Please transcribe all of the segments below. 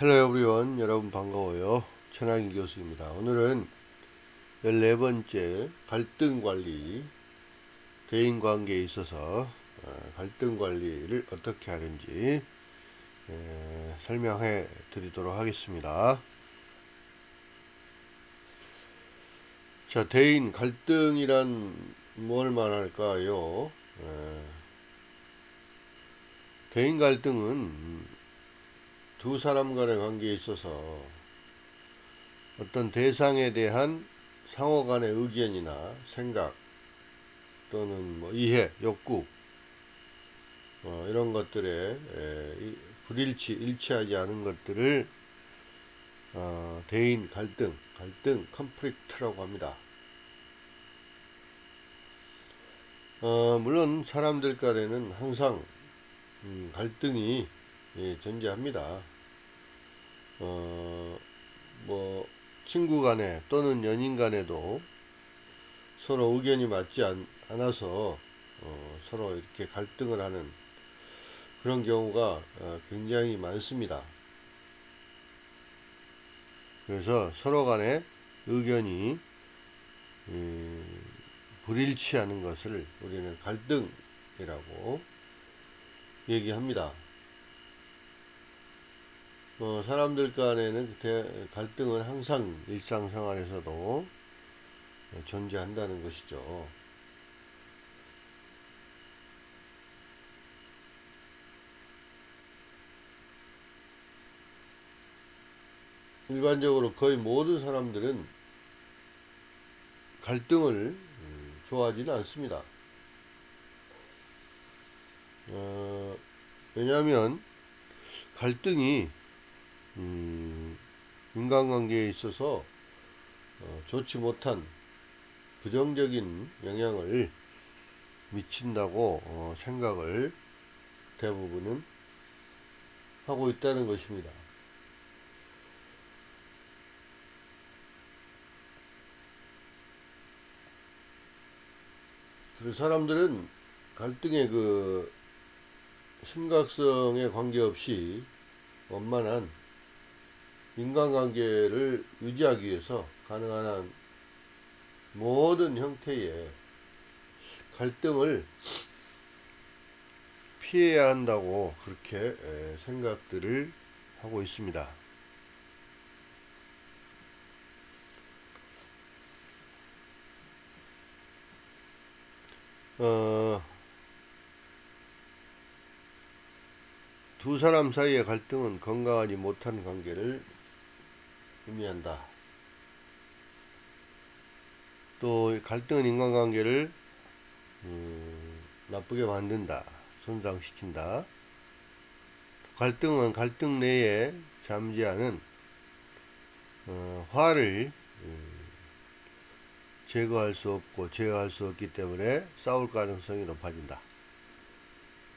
헬로 에브리원 여러분 반가워요. 천하긴 교수입니다. 오늘은 14번째 갈등 관리 대인 관계에 있어서 어, 갈등 관리를 어떻게 하는지 에, 설명해 드리도록 하겠습니다. 자 대인 갈등이란 뭘 말할까요? 에, 대인 갈등은 두 사람 간의 관계에 있어서 어떤 대상에 대한 상호 간의 의견이나 생각 또는 뭐 이해, 욕구 어, 이런 것들에 에, 불일치, 일치하지 않은 것들을 어, 대인 갈등, 갈등, 컨프릭트라고 합니다. 어, 물론 사람들 간에는 항상 음, 갈등이 예, 존재합니다. 어, 뭐, 친구 간에 또는 연인 간에도 서로 의견이 맞지 않, 아서 어, 서로 이렇게 갈등을 하는 그런 경우가 어, 굉장히 많습니다. 그래서 서로 간에 의견이 음, 불일치하는 것을 우리는 갈등이라고 얘기합니다. 어, 사람들 간에는 갈등은 항상 일상생활에서도 존재한다는 것이죠. 일반적으로 거의 모든 사람들은 갈등을 음, 좋아하지는 않습니다. 어, 왜냐하면 갈등이 음, 인간관계에 있어서 어, 좋지 못한 부정적인 영향을 미친다고 어, 생각을 대부분은 하고 있다는 것입니다. 그 사람들은 갈등의 그 심각성에 관계없이 원만한 인간관계를 유지하기 위해서 가능한 한 모든 형태의 갈등을 피해야 한다고 그렇게 생각들을 하고 있습니다. 어, 두 사람 사이의 갈등은 건강하지 못한 관계를 의미한다. 또 갈등은 인간관계를 음, 나쁘게 만든다. 손상시킨다. 갈등은 갈등 내에 잠재하는 어, 화를 음, 제거할 수 없고 제어할 수 없기 때문에 싸울 가능성이 높아진다.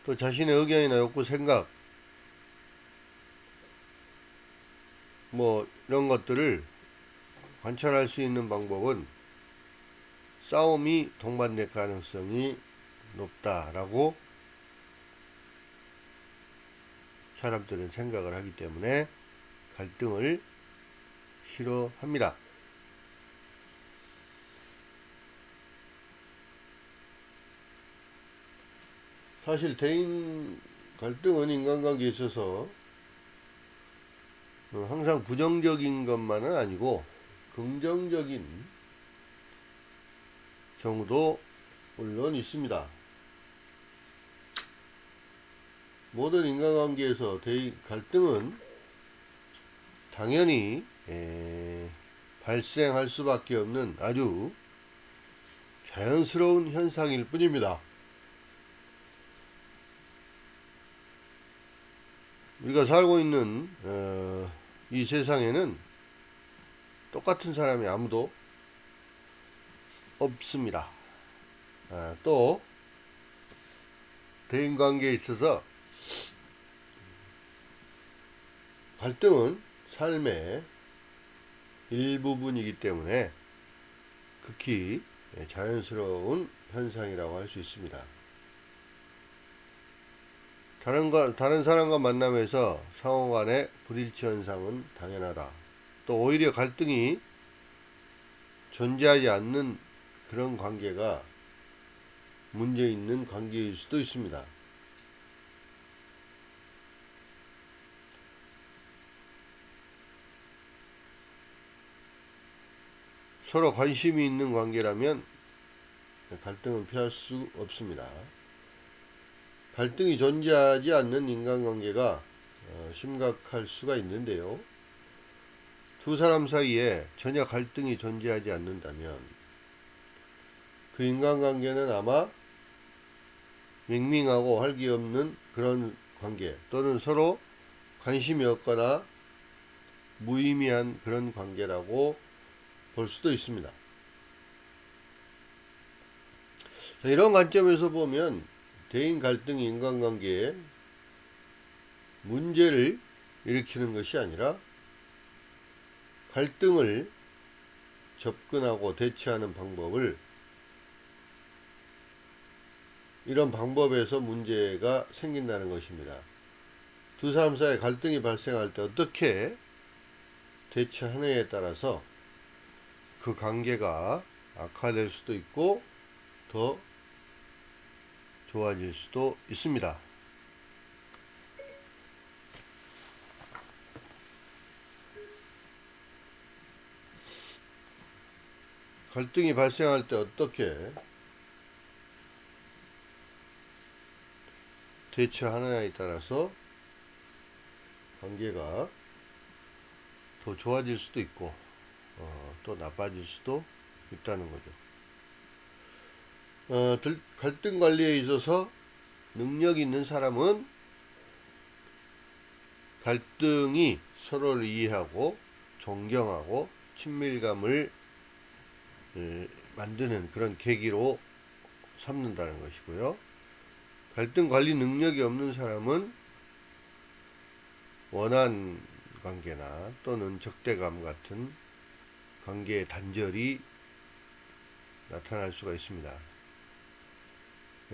또 자신의 의견이나 욕구, 생각 뭐 이런 것들을 관찰할 수 있는 방법은 싸움이 동반될 가능성이 높다라고 사람들은 생각을 하기 때문에 갈등을 싫어합니다. 사실 대인 갈등은 인간관계에 있어서 어, 항상 부정적인 것만은 아니고 긍정적인 경우도 물론 있습니다. 모든 인간관계에서 대의 갈등은 당연히 에, 발생할 수밖에 없는 아주 자연스러운 현상일 뿐입니다. 우리가 살고 있는 어, 이 세상에는 똑같은 사람이 아무도 없습니다. 아, 또 대인 관계에 있어서 갈등은 삶의 일부분이기 때문에 극히 자연스러운 현상이라고 할 수 있습니다. 다른 거, 다른 사람과 만남에서 상호 간의 불일치 현상은 당연하다. 또 오히려 갈등이 존재하지 않는 그런 관계가 문제 있는 관계일 수도 있습니다. 서로 관심이 있는 관계라면 갈등은 피할 수 없습니다. 갈등이 존재하지 않는 인간관계가 어, 심각할 수가 있는데요. 두 사람 사이에 전혀 갈등이 존재하지 않는다면 그 인간관계는 아마 밍밍하고 활기 없는 그런 관계 또는 서로 관심이 없거나 무의미한 그런 관계라고 볼 수도 있습니다. 자, 이런 관점에서 보면 대인 갈등이 인간관계에 문제를 일으키는 것이 아니라 갈등을 접근하고 대처하는 방법을 이런 방법에서 문제가 생긴다는 것입니다. 두 사람 사이에 갈등이 발생할 때 어떻게 대처하느냐에 따라서 그 관계가 악화될 수도 있고 더 좋아질 수도 있습니다. 갈등이 발생할 때 어떻게 대처하느냐에 따라서 관계가 더 좋아질 수도 있고 어, 또 나빠질 수도 있다는 거죠. 어, 들, 갈등 관리에 있어서 능력 있는 사람은 갈등이 서로를 이해하고 존경하고 친밀감을 에, 만드는 그런 계기로 삼는다는 것이고요. 갈등 관리 능력이 없는 사람은 원한 관계나 또는 적대감 같은 관계의 단절이 나타날 수가 있습니다.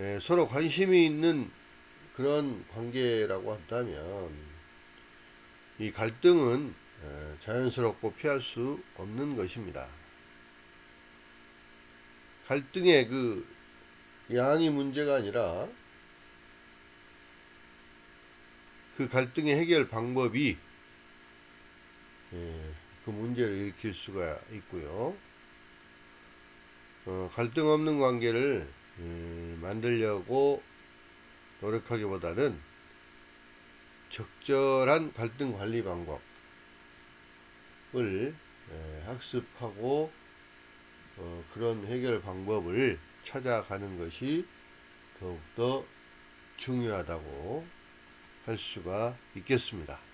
예, 서로 관심이 있는 그런 관계라고 한다면 이 갈등은 예, 자연스럽고 피할 수 없는 것입니다. 갈등의 그 양이 문제가 아니라 그 갈등의 해결 방법이 예, 그 문제를 일으킬 수가 있고요. 어, 갈등 없는 관계를 예, 만들려고 노력하기보다는 적절한 갈등 관리 방법을 예, 학습하고 어, 그런 해결 방법을 찾아가는 것이 더욱더 중요하다고 할 수가 있겠습니다.